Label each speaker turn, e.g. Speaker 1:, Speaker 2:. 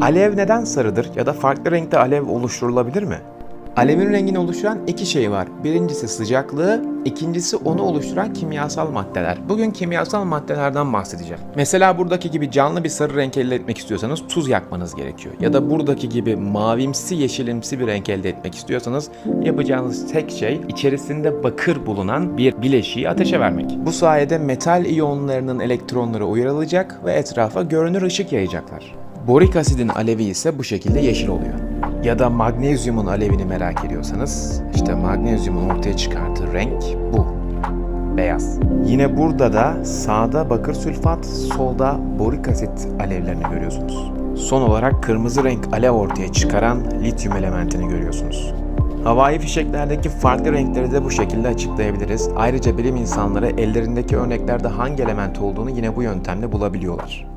Speaker 1: Alev neden sarıdır ya da farklı renkte alev oluşturulabilir mi? Alevin rengini oluşturan iki şey var. Birincisi sıcaklığı, ikincisi onu oluşturan kimyasal maddeler. Bugün kimyasal maddelerden bahsedeceğim. Mesela buradaki gibi canlı bir sarı renk elde etmek istiyorsanız tuz yakmanız gerekiyor. Ya da buradaki gibi mavimsi yeşilimsi bir renk elde etmek istiyorsanız yapacağınız tek şey içerisinde bakır bulunan bir bileşiği ateşe vermek. Bu sayede metal iyonlarının elektronları uyarılacak ve etrafa görünür ışık yayacaklar. Borik asidin alevi ise bu şekilde yeşil oluyor. Ya da magnezyumun alevini merak ediyorsanız, işte magnezyumun ortaya çıkardığı renk bu. Beyaz. Yine burada da sağda bakır sülfat, solda borik asit alevlerini görüyorsunuz. Son olarak kırmızı renk alev ortaya çıkaran lityum elementini görüyorsunuz. Havai fişeklerdeki farklı renkleri de bu şekilde açıklayabiliriz. Ayrıca bilim insanları ellerindeki örneklerde hangi element olduğunu yine bu yöntemle bulabiliyorlar.